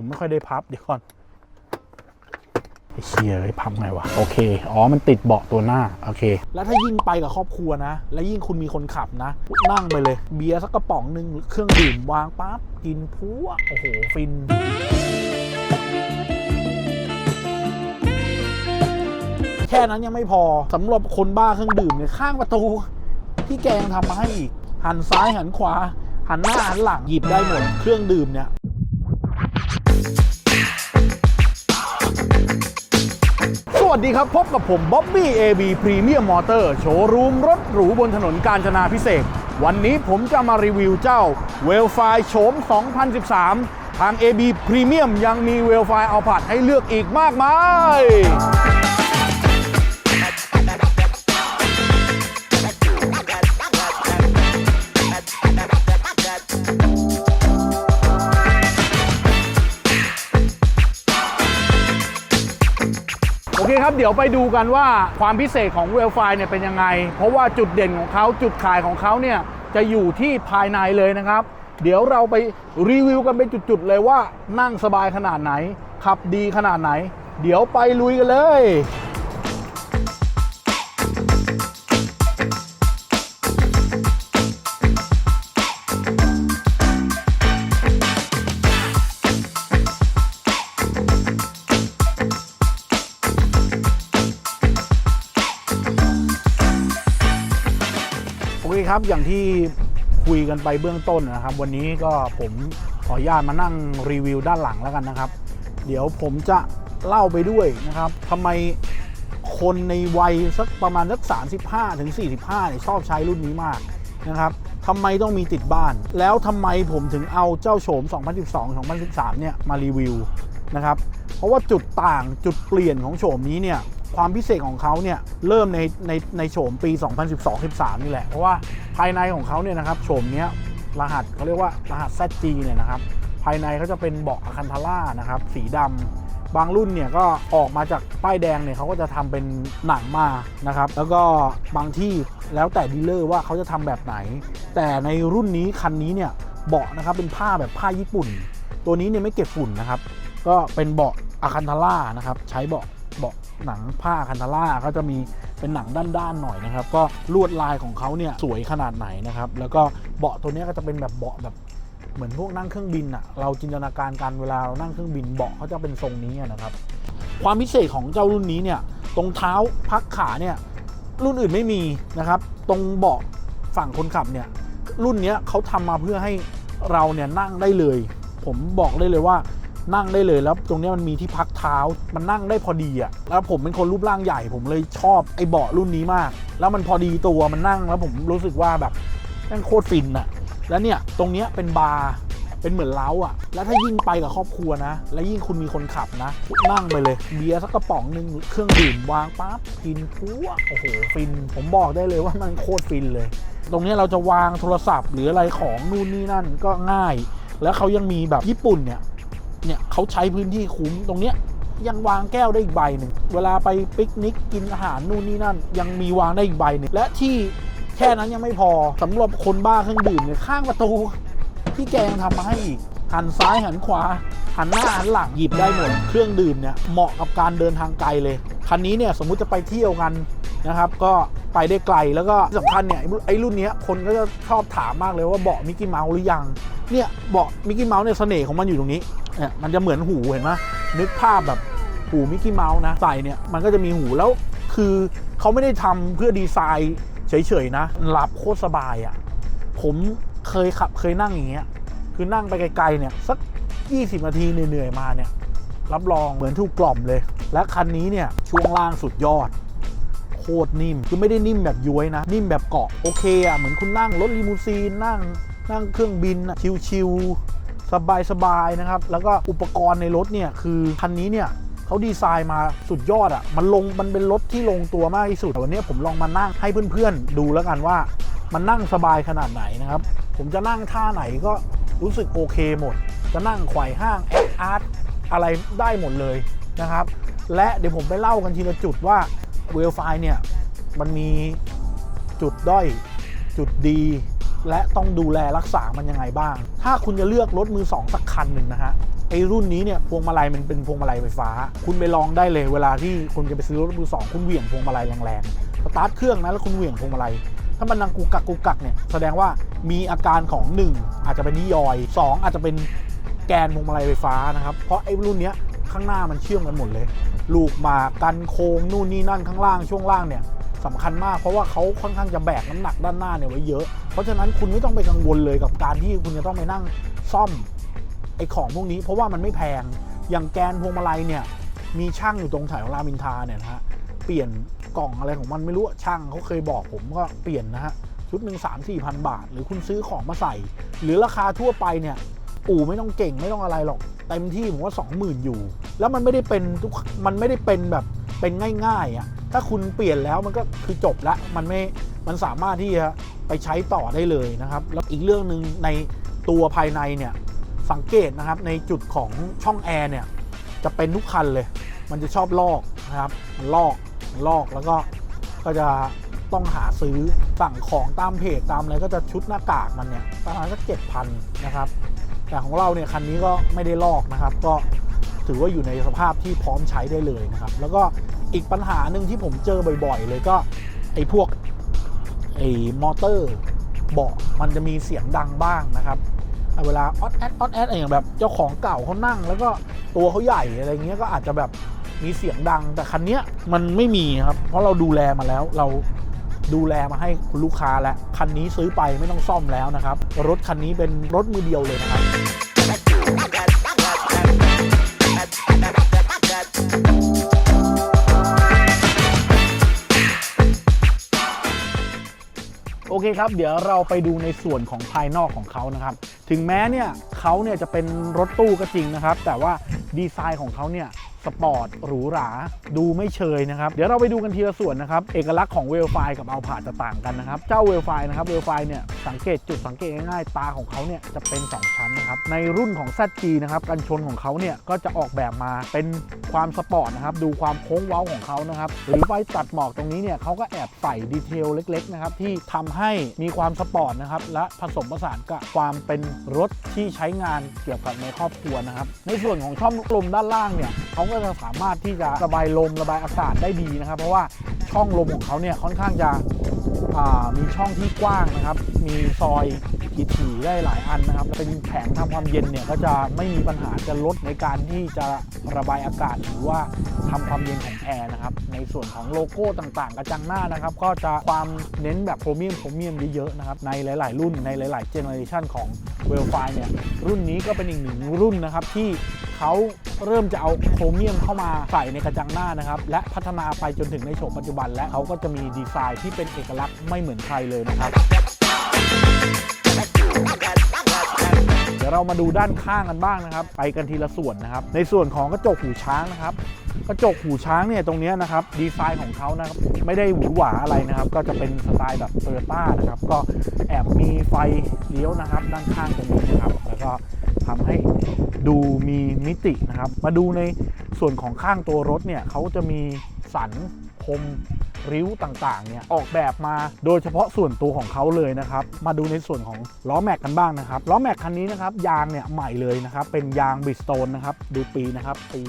ผมไม่ค่อยได้พับเดี๋ยวก่อนไอ้เชียไอ้พับไงวะโอเค อ๋อมันติดเบาะตัวหน้า โอเค แล้วถ้ายิ่งไปกับครอบครัวนะ แล้วยิ่งคุณมีคนขับนะ นั่งไปเลย เบียร์สักกระป๋องหนึ่งเครื่องดื่มวางปั๊บกินพัวโอ้โห ฟินแค่นั้นยังไม่พอสำหรับคนบ้าเครื่องดื่มเนี่ยข้างประตูพี่แกยังทำมาให้อีก หันซ้ายหันขวา หันหน้าหันหลังหยิบได้หมด เครื่องดื่มเนี่ย วัสดีครับ พบกับผมบ๊อบบี้ AB p r e m i u ียมมอเตอร์โชว์รูมรถหรูบนถนนกาญจนาพิเศษ วันนี้ผมจะมารีวิวเจ้าเวลไฟโฉม 2013 ทาง AB Premium ยังมีเวลไฟเอาผัดให้เลือกอีกมากมาย โอเคครับ เดี๋ยวไปดูกันว่าความพิเศษของเวลไฟเนี่ยเป็นยังไง เพราะว่าจุดเด่นของเขาจุดขายของเขาเนี่ยจะอยู่ที่ภายในเลยนะครับ เดี๋ยวเราไปรีวิวกันเป็นจุดๆเลยว่านั่งสบายขนาดไหน ขับดีขนาดไหน เดี๋ยวไปลุยกันเลย ครับอย่างที่คุยกันไปเบื้องต้นนะครับ วันนี้ก็ผมขออนุญาตมานั่งรีวิวด้านหลังแล้วกันนะครับ เดี๋ยวผมจะเล่าไปด้วยนะครับทำไมคนในวัยสักประมาณสัก 35 ถึง 45เนี่ยชอบใช้รุ่นนี้มากนะครับทำไมต้องมีติดบ้าน แล้วทำไมผมถึงเอาเจ้าโฉม 2012 2013 เนี่ยมารีวิวนะครับ เพราะว่าจุดต่างจุดเปลี่ยนของโฉมนี้เนี่ย ความพิเศษของเขาเนี่ยเริ่มในในในโฉมปี 2012-13 นี่แหละ เพราะว่าภายในของเขาเนี่ยนะครับโฉมเนี้ยรหัสเขาเรียกว่ารหัส ZG เนี่ยนะครับ ภายในเขาจะเป็นเบาะอะคันทาร่านะครับสีดำบางรุ่นเนี่ยก็ออกมาจากป้ายแดงเนี่ยเขาก็จะทำเป็นหนังมานะครับ แล้วก็บางที่แล้วแต่ดีลเลอร์ว่าเขาจะทำแบบไหน แต่ในรุ่นนี้คันนี้เนี่ยเบาะนะครับเป็นผ้าแบบผ้าญี่ปุ่น ตัวนี้เนี่ยไม่เก็บฝุ่นนะครับ ก็เป็นเบาะอะคันทาร่านะครับ ใช้เบาะ เบาะหนังผ้าคันทาร่าก็จะมีเป็นหนังด้านๆหน่อยนะครับ ก็ลวดลายของเขาเนี่ยสวยขนาดไหนนะครับ แล้วก็เบาะตัวนี้ก็จะเป็นแบบเบาะแบบเหมือนพวกนั่งเครื่องบินอะเราจินตนาการกันเวลาเรานั่งเครื่องบินเบาะเขาจะเป็นทรงนี้นะครับ ความพิเศษของเจ้ารุ่นนี้เนี่ยตรงเท้าพักขาเนี่ยรุ่นอื่นไม่มีนะครับ ตรงเบาะฝั่งคนขับเนี่ยรุ่นนี้เขาทำมาเพื่อให้เราเนี่ยนั่งได้เลย ผมบอกได้เลยว่า นั่งได้เลยแล้วตรงนี้มันมีที่พักเท้ามันนั่งได้พอดีอะแล้วผมเป็นคนรูปร่างใหญ่ ผมเลยชอบไอ้เบาะรุ่นนี้มาก แล้วมันพอดีตัวมันนั่งแล้วผมรู้สึกว่าแบบแม่งโคตรฟินอะแล้วเนี่ยตรงนี้เป็นบาร์เป็นเหมือนเล้าอะ แล้วถ้ายิ่งไปกับครอบครัวนะ แล้วยิ่งคุณมีคนขับนะ นั่งไปเลย เบียร์สักกระป๋องหนึ่งเครื่องดื่มวางปั๊บ กินพัวโอ้โห ฟิน ผมบอกได้เลยว่ามันโคตรฟินเลย ตรงนี้เราจะวางโทรศัพท์ หรืออะไรของนู่นนี่นั่นก็ง่าย แล้วเขายังมีแบบญี่ปุ่นเนี่ย เนี่ยเขาใช้พื้นที่คุ้มตรงเนี้ยยังวางแก้วได้อีกใบหนึ่ง เวลาไปปิกนิกกินอาหารนู่นนี่นั่น ยังมีวางได้อีกใบหนึ่ง และที่แค่นั้นยังไม่พอสำหรับคนบ้าเครื่องดื่มเนี่ยข้างประตูพี่แกยังทำมาให้อีก หันซ้ายหันขวา หันหน้าหันหลังหยิบได้หมด เครื่องดื่มเนี่ยเหมาะกับการเดินทางไกลเลย คันนี้เนี่ยสมมุติจะไปเที่ยวกันนะครับก็ไปได้ไกลแล้วก็ที่สำคัญเนี่ยไอ้รุ่นเนี้ยคนก็จะชอบถามมากเลยว่าเบาะมิกกี้เมาส์หรือยังเนี่ยเบาะมิกกี้เมาส์เนี่ยเสน่ห์ของมันอยู่ตรงนี้เนี่ยมันจะเหมือนหูเห็นไหมนึกภาพแบบหูมิกกี้เมาส์นะใส่เนี่ยมันก็จะมีหูแล้วคือเขาไม่ได้ทำเพื่อดีไซน์เฉยๆนะหลับโคตรสบายอะ่ะผมเคยขับเคยนั่งอย่างเงี้ย คือนั่งไปไกลๆเนี่ยสัก 20 นาทีเหนื่อยๆมาเนี่ยรับรองเหมือนถูกกล่อมเลย และคันนี้เนี่ยช่วงล่างสุดยอด โคตรนิ่มคือไม่ได้นิ่มแบบย้วยนะ นิ่มแบบเกาะโอเคอะเหมือนคุณนั่งรถลีมูซีนนั่งนั่งเครื่องบินอะชิวๆสบายๆนะครับ แล้วก็อุปกรณ์ในรถเนี่ยคือคันนี้เนี่ยเขาดีไซน์มาสุดยอดอะ่ะ มันลงมันเป็นรถที่ลงตัวมากที่สุดแต่วันนี้ผมลองมานั่งให้เพื่อนๆ ดูแล้วกันว่า มันนั่งสบายขนาดไหนนะครับ ผมจะนั่งท่าไหนก็ รู้สึกโอเคหมด จะนั่งไขว่ห้างแอคอาร์ตอะไรได้หมดเลยนะครับ และเดี๋ยวผมไปเล่ากันทีละจุดว่าเวลไฟเนี่ยมันมีจุดด้อยจุดดี และต้องดูแลรักษามันยังไงบ้าง ถ้าคุณจะเลือกรถมือสองสักคันหนึ่งนะฮะไอ้รุ่นนี้เนี่ยพวงมาลัยมันเป็นพวงมาลัยไฟฟ้า คุณไปลองได้เลยเวลาที่คุณจะไปซื้อรถมือสองคุณเหวี่ยงพวงมาลัยแรงๆสตาร์ทเครื่องนะแล้วคุณเหวี่ยงพวงมาลัย ถ้ามันดังกุกกักกุกกักเนี่ยแสดงว่ามีอาการของ 1 อาจจะเป็นนิยอย 2 อาจจะเป็นแกนพวงมาลัยไฟฟ้านะครับ เพราะไอ้รุ่นเนี้ยข้างหน้ามันเชื่อมกันหมดเลย ลูกมากันโค้งนู่นนี่นั่นข้างล่างช่วงล่างเนี่ยสำคัญมากเพราะว่าเขาค่อนข้างจะแบกน้ำหนักด้านหน้าเนี่ยไว้เยอะ เพราะฉะนั้นคุณไม่ต้องไปกังวลเลยกับการที่คุณจะต้องไปนั่งซ่อมไอ้ของพวกนี้ เพราะว่ามันไม่แพงอย่างแกนพวงมาลัยเนี่ยมีช่างอยู่ตรงแถวรามอินทาเนี่ยนะฮะ เปลี่ยนกล่องอะไรของมันไม่รู้ช่างเขาเคยบอกผมก็เปลี่ยนนะฮะชุดหนึ่งสามสี่พันบาท หรือคุณซื้อของมาใส่ หรือราคาทั่วไปเนี่ย อู่ไม่ต้องเก่งไม่ต้องอะไรหรอกเต็มที่ผมว่า20,000อยู่ แล้วมันไม่ได้เป็นทุกมันไม่ได้เป็นแบบเป็นง่ายๆอะถ้าคุณเปลี่ยนแล้วมันก็คือจบละมันไม่มันสามารถที่จะไปใช้ต่อได้เลยนะครับ แล้วอีกเรื่องหนึ่งในตัวภายในเนี่ยสังเกตนะครับในจุดของช่องแอร์เนี่ยจะเป็นทุกคันเลย มันจะชอบลอกนะครับมันลอก ลอกแล้วก็ก็จะต้องหาซื้อสั่งของตามเพจตามอะไรก็จะชุดหน้ากากมันเนี่ยประมาณสักเจ็ดพันนะครับ แต่ของเราเนี่ยคันนี้ก็ไม่ได้ลอกนะครับ ก็ถือว่าอยู่ในสภาพที่พร้อมใช้ได้เลยนะครับ แล้วก็อีกปัญหาหนึ่งที่ผมเจอบ่อยๆ เลยก็ไอ้พวกไอ้มอเตอร์เบาะมันจะมีเสียงดังบ้างนะครับเอาเวลาออดแอดออดแอดอะไรอย่างแบบเจ้าของเก่าเขานั่ง แล้วก็ตัวเขาใหญ่อะไรเงี้ยก็อาจจะแบบ มีเสียงดังแต่คันนี้มันไม่มีครับ เพราะเราดูแลมาแล้วเราดูแลมาให้คุณลูกค้าแล้วคันนี้ซื้อไปไม่ต้องซ่อมแล้วนะครับ รถคันนี้เป็นรถมือเดียวเลยนะครับโอเคครับ เดี๋ยวเราไปดูในส่วนของภายนอกของเขานะครับ ถึงแม้เนี่ยเขาเนี่ยจะเป็นรถตู้ก็จริงนะครับ แต่ว่าดีไซน์ของเขาเนี่ย ปอร์ตหรูหรา ดูไม่เชยนะครับ เดี๋ยวเราไปดูกันทีละส่วนนะครับ เอกลักษณ์ของเวลไฟกับเอาผาจะต่างกันนะครับ เจ้าเวลไฟนะครับเวลไฟเนี่ยสังเกตจุดสังเกตง่ายๆ ตาของเขาเนี่ยจะเป็น 2 ชั้นนะครับ ในรุ่นของ ZG นะครับกันชนของเขาเนี่ยก็จะออกแบบมาเป็นความสปอร์ตนะครับ ดูความโค้งเว้าของเขานะครับ หรือไฟตัดหมอกตรงนี้เนี่ยเขาก็แอบใส่ดีเทลเล็กๆนะครับที่ทำให้มีความสปอร์ตนะครับและผสมผสานกับความเป็นรถที่ใช้งานเกี่ยวกับในครอบครัวนะครับ ในส่วนของช่องลมด้านล่างเนี่ยเขาก็จะสามารถที่จะระบายลมระบายอากาศได้ดีนะครับ เพราะว่าช่องลมของเขาเนี่ยค่อนข้างจะมีช่องที่กว้างนะครับ มีซอยถี่ได้หลายอันนะครับ เป็นแผงทำความเย็นเนี่ยก็จะไม่มีปัญหาจะลดในการที่จะระบายอากาศหรือว่าทำความเย็นของแอร์นะครับ ในส่วนของโลโก้ต่างๆ กระจังหน้านะครับ ก็จะความเน้นแบบโครเมียมโครเมียมเยอะๆนะครับ ในหลาย ๆ รุ่นในหลาย ๆ เจเนอเรชันของเวลไฟเนี่ยรุ่นนี้ก็เป็นอีกหนึ่งรุ่นนะครับที่ เขาเริ่มจะเอาโครเมียมเข้ามาใส่ในกระจังหน้านะครับ และพัฒนาไปจนถึงในโฉมปัจจุบัน และเขาก็จะมีดีไซน์ที่เป็นเอกลักษณ์ไม่เหมือนใครเลยนะครับ เดี๋ยวเรามาดูด้านข้างกันบ้างนะครับ ไปกันทีละส่วนนะครับ ในส่วนของกระจกหูช้างนะครับกระจกหูช้างเนี่ยตรงนี้นะครับดีไซน์ของเขานะครับไม่ได้หวือหวาอะไรนะครับ ก็จะเป็นสไตล์แบบโตโยต้านะครับ ก็แอบมีไฟเลี้ยวนะครับ ด้านข้างตรงนี้นะครับ แล้วก็ ทำให้ดูมีมิตินะครับ มาดูในส่วนของข้างตัวรถเนี่ยเขาจะมีสันคม ริ้วต่างๆเนี่ยออกแบบมาโดยเฉพาะส่วนตัวของเขาเลยนะครับ มาดูในส่วนของล้อแม็กกันบ้างนะครับล้อแม็กคันนี้นะครับยางเนี่ยใหม่เลยนะครับเป็นยางบริสโตนนะครับดูปีนะครับปี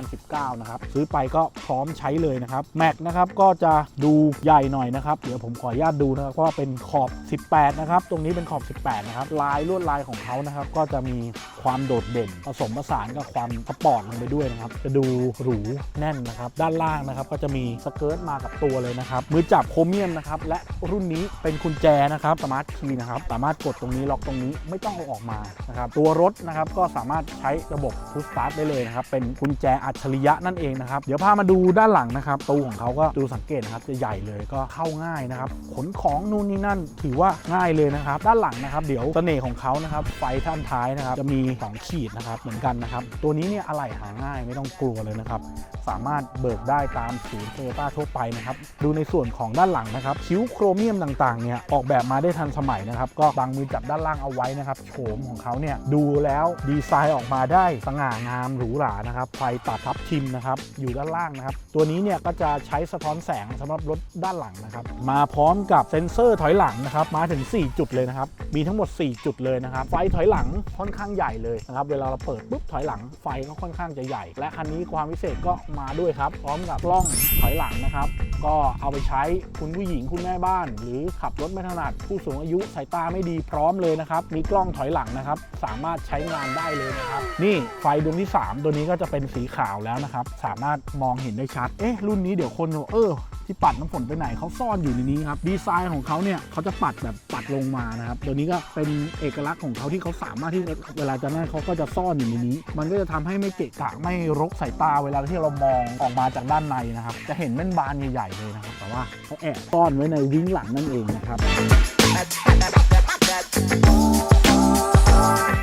2019 นะครับซื้อไปก็พร้อมใช้เลยนะครับแม็กนะครับก็จะดูใหญ่หน่อยนะครับเดี๋ยวผมขออนุญาตดูนะครับว่าเป็นขอบ 18 นะครับตรงนี้เป็นขอบ 18 นะครับลายลวดลายของเขานะครับก็จะมีความโดดเด่น ผสมผสานกับความสปอร์ตลงไปด้วยนะครับจะดูหรูแน่นนะครับด้านล่างนะครับก็จะมีสเกิร์ตมากับตัวเลยนะครับมือจับโครเมียมนะครับและรุ่นนี้เป็นกุญแจนะครับสมาร์ทคีย์นะครับสามารถกดตรงนี้ล็อกตรงนี้ไม่ต้องเอาออกมานะครับตัวรถนะครับก็สามารถใช้ระบบพุชสตาร์ทได้เลยนะครับเป็นกุญแจอัจฉริยะนั่นเองนะครับเดี๋ยวพามาดูด้านหลังนะครับตู้ของเขาก็ดูสังเกตนะครับจะใหญ่เลยก็เข้าง่ายนะครับขนของนู่นนี่นั่นถือว่าง่ายเลยนะครับ ด้านหลังนะครับ เดี๋ยวเสน่ห์ของเขานะครับไฟท่านท้ายนะครับจะมีสองขีดนะครับเหมือนกันนะครับตัวนี้เนี่ยอะไหล่หาง่ายไม่ต้องกลัวเลยนะครับสามารถเบิกได้ตามศูนย์โตโยต้าทั่วไปนะครับนะครับดูในส่วนของด้านหลังนะครับคิ้วโครเมียมต่างๆเนี่ยออกแบบมาได้ทันสมัยนะครับก็บังมือจับด้านล่างเอาไว้นะครับโฉมของเขาเนี่ยดูแล้วดีไซน์ออกมาได้สง่างามหรูหรานะครับไฟตัดทับทิมนะครับอยู่ด้านล่างนะครับตัวนี้เนี่ยก็จะใช้สะท้อนแสงสำหรับรถด้านหลังนะครับมาพร้อมกับเซ็นเซอร์ถอยหลังนะครับมาถึง 4 จุดเลยนะครับมีทั้งหมด 4 จุดเลยนะครับไฟถอยหลังค่อนข้างใหญ่เลยนะครับเวลาเราเปิดปุ๊บถอยหลังไฟก็ค่อนข้างจะใหญ่ และคันนี้ความพิเศษก็มาด้วยครับพร้อมกับกล้องถอยหลังนะครับ ก็เอาไปใช้คุณผู้หญิงคุณแม่บ้าน หรือขับรถไม่ถนัดผู้สูงอายุสายตาไม่ดีพร้อมเลยนะครับ มีกล้องถอยหลังนะครับ สามารถใช้งานได้เลยนะครับ นี่ไฟดวงที่ 3 ตัวนี้ก็จะเป็นสีขาวแล้วนะครับ สามารถมองเห็นได้ชัด เอ๊ะ รุ่นนี้เดี๋ยวคนเออที่ปัดน้ำฝนไปไหนเขาซ่อนอยู่ในนี้ครับดีไซน์ของเขาเนี่ยเขาจะปัดแบบปัดลงมานะครับตัวนี้ก็เป็นเอกลักษณ์ของเขาที่เขาสามารถที่เวลาจะนั่นเขาก็จะซ่อนอยู่ในนี้ มันก็จะทำให้ไม่เกะกะไม่รกสายตาเวลาที่เรามองออกมาจากด้านในนะครับ จะเห็นแม่นบานใหญ่ๆเลยนะครับ แต่ว่าเขาแอบซ่อนไว้ในวิ้งหลังนั่นเองนะครับ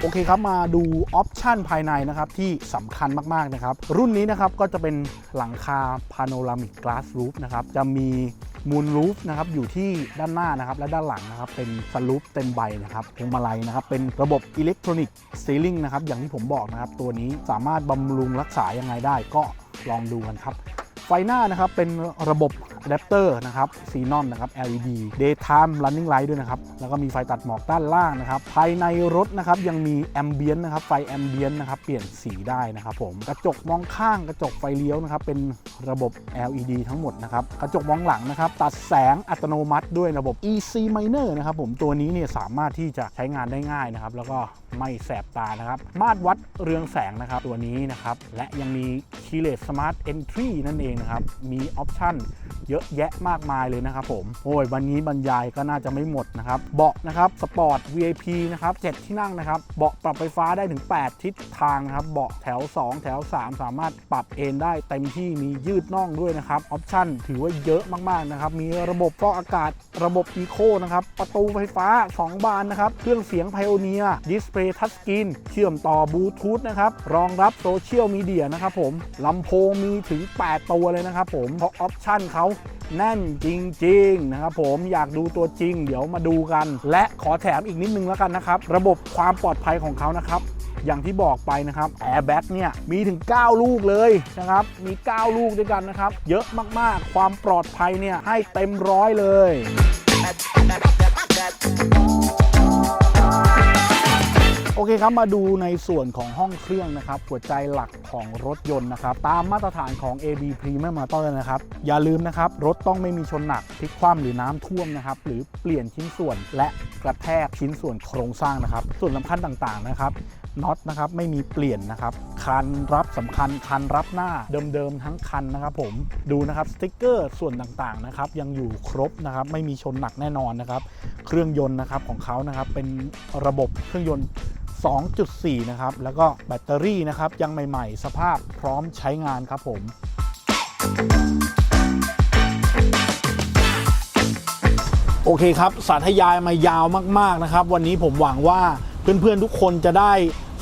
โอเคครับมาดูออปชันภายในนะครับที่สำคัญมาก ๆ นะครับ รุ่นนี้นะครับก็จะเป็นหลังคา Panoramic Glass Roof นะครับ จะมีมูลรูฟนะครับอยู่ที่ด้านหน้านะครับและด้านหลังนะครับเป็นสลูปเต็มใบนะครับพวงมาลัยนะครับเป็นระบบอิเล็กทรอนิกส์ส e ล l ิ n งนะครับอย่างที่ผมบอกนะครับ ตัวนี้สามารถบำรุงรักษายังไงได้ก็ลองดูกันครับ ไฟหน้านะครับเป็นระบบอะแดปเตอร์นะครับซีนอนนะครับ LED daytime running light ด้วยนะครับ แล้วก็มีไฟตัดหมอกด้านล่างนะครับ ภายในรถนะครับยังมีแอมเบียนนะครับ ไฟแอมเบียนนะครับ เปลี่ยนสีได้นะครับผม กระจกมองข้างกระจกไฟเลี้ยวนะครับ เป็นระบบ LED ทั้งหมดนะครับ กระจกมองหลังนะครับ ตัดแสงอัตโนมัติด้วยระบบ EC Miner นะครับผม ตัวนี้เนี่ยสามารถที่จะใช้งานได้ง่ายนะครับ แล้วก็ไม่แสบตานะครับ มาตรวัดเรืองแสงนะครับ ตัวนี้นะครับ และยังมี Keyless Smart Entry นั่นเองนะครับ มีออปชั่นเยอะแยะมากมายเลยนะครับผมโอ้ยวันนี้บรรยายก็น่าจะไม่หมดนะครับ เบาะนะครับสปอร์ต VIP นะครับ7ที่นั่งนะครับ เบาะปรับไฟฟ้าได้ถึง 8 ทิศทางนะครับ เบาะแถว 2 แถว 3 สามารถปรับเอนได้เต็มที่มียืดน่องด้วยนะครับออปชั่นถือว่าเยอะมากๆนะครับ มีระบบฟอกอากาศ ระบบอีโคนะครับ ประตูไฟฟ้า 2 บานนะครับ เครื่องเสียงไพโอเนียดิสเพย์ทัชสกรีนเชื่อมต่อบลูทูธนะครับ รองรับโซเชียลมีเดียนะครับผมลำโพงมีถึง 8 ตัวเลยนะครับผมเพราะออปชั่นเขาแน่นจริงๆนะครับผมอยากดูตัวจริง เดี๋ยวมาดูกัน และขอแถมอีกนิดนึงแล้วกันนะครับ ระบบความปลอดภัยของเขานะครับอย่างที่บอกไปนะครับแอร์แบ็กเนี่ยมีถึง 9 ลูกเลยนะครับ มี 9 ลูกด้วยกันนะครับ เยอะมากๆ ความปลอดภัยเนี่ยให้เต็มร้อยเลย โอเคครับ มาดูในส่วนของห้องเครื่องนะครับ หัวใจหลักของรถยนต์นะครับ ตามมาตรฐานของ AB Premium Motor นะครับ อย่าลืมนะครับ รถต้องไม่มีชนหนักพลิกคว่ำหรือน้ำท่วมนะครับ หรือเปลี่ยนชิ้นส่วนและกระแทกชิ้นส่วนโครงสร้างนะครับ ส่วนสำคัญต่างๆนะครับน็อตนะครับไม่มีเปลี่ยนนะครับ คันรับสำคัญคันรับหน้าเดิมๆทั้งคันนะครับผมดูนะครับสติ๊กเกอร์ส่วนต่างๆนะครับยังอยู่ครบนะครับไม่มีชนหนักแน่นอนนะครับ เครื่องยนต์นะครับของเขานะครับเป็นระบบเครื่องยนต์ 2.4 นะครับ แล้วก็แบตเตอรี่นะครับ ยังใหม่ ๆ สภาพพร้อมใช้งานครับผม โอเคครับ สาธยายมายาวมาก ๆ นะครับ วันนี้ผมหวังว่าเพื่อน ๆ ทุกคนจะได้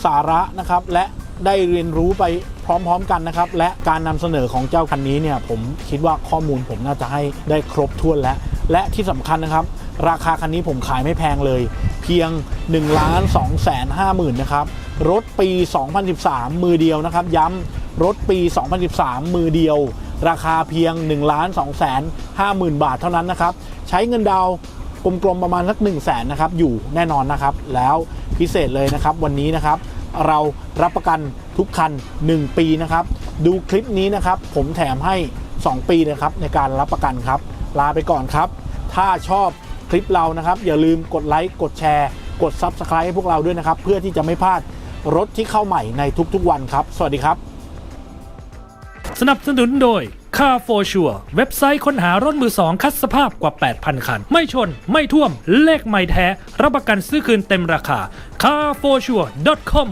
สาระนะครับ และได้เรียนรู้ไปพร้อม ๆ กันนะครับ และการนำเสนอของเจ้าคันนี้เนี่ย ผมคิดว่าข้อมูลผมน่าจะให้ได้ครบถ้วนแล้ว และที่สำคัญนะครับ ราคาคันนี้ผมขายไม่แพงเลย เพียง1ล้าน2แสน5หมื่นนะครับ รถปี 2013 มือเดียวนะครับ ย้ำรถปี 2013 มือเดียว ราคาเพียง1ล้าน2แสน5หมื่นบาทเท่านั้นนะครับ ใช้เงินดาวกลมๆประมาณสัก 1 0 0 0 0แสนนะครับ อยู่แน่นอนนะครับ แล้วพิเศษเลยนะครับ วันนี้นะครับเรารับประกันทุกคัน 1 ปีนะครับ ดูคลิปนี้นะครับ ผมแถมให้ 2 ปีนะครับในการรับประกันครับ ลาไปก่อนครับ ถ้าชอบ คลิปเรานะครับ อย่าลืมกดไลค์กดแชร์ กด Subscribe ให้พวกเราด้วยนะครับ เพื่อที่จะไม่พลาดรถที่เข้าใหม่ในทุกๆวันครับ สวัสดีครับ สนับสนุนโดย Car for Sure เว็บไซต์ค้นหารถมือสองคัดสภาพกว่า 8,000 คัน ไม่ชน ไม่ท่วม เลขไม่แท้ รับประกันซื้อคืนเต็มราคา carforsure.com